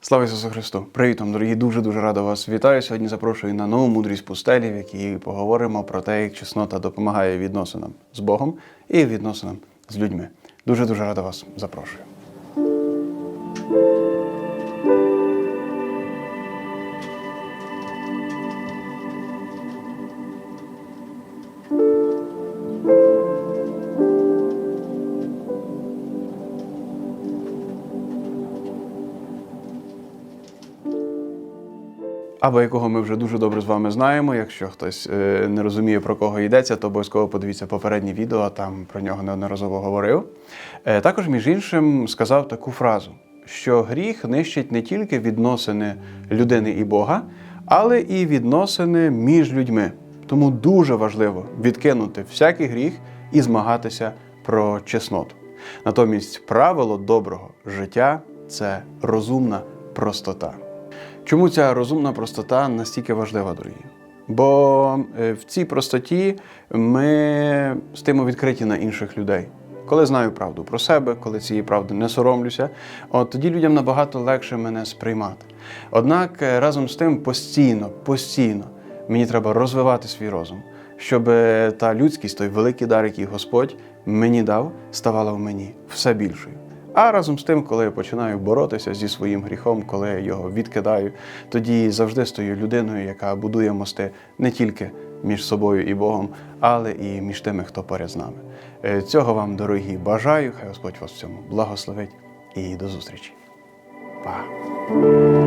Слава Ісусу Христу! Привіт вам, дорогі! Дуже дуже радо вас вітаю. Сьогодні запрошую на нову мудрість пустелі, в якій поговоримо про те, як чеснота допомагає відносинам з Богом і відносинам з людьми. Дуже дуже радо вас запрошую. Або якого ми вже дуже добре з вами знаємо. Якщо хтось е, не розуміє, про кого йдеться, то обов'язково подивіться попереднє відео, там про нього неодноразово говорив. Е, Також, між іншим, сказав таку фразу, що гріх нищить не тільки відносини людини і Бога, але і відносини між людьми. Тому дуже важливо відкинути всякий гріх і змагатися про чесноту. Натомість правило доброго життя це розумна простота. Чому ця розумна простота настільки важлива, дорогі? Бо е, в цій простоті ми стаємо відкриті на інших людей. Коли знаю правду про себе, коли цієї правди не соромлюся, от тоді людям набагато легше мене сприймати. Однак е, разом з тим постійно, постійно мені треба розвивати свій розум, щоб е, та людськість, той великий дар, який Господь мені дав, ставала в мені все більшою. А разом з тим, коли я починаю боротися зі своїм гріхом, коли я його відкидаю, тоді завжди стою людиною, яка будує мости не тільки між собою і Богом, але і між тими, хто поряд з нами. Е, Цього вам, дорогі, бажаю. Хай Господь вас в цьому благословить і до зустрічі. Па!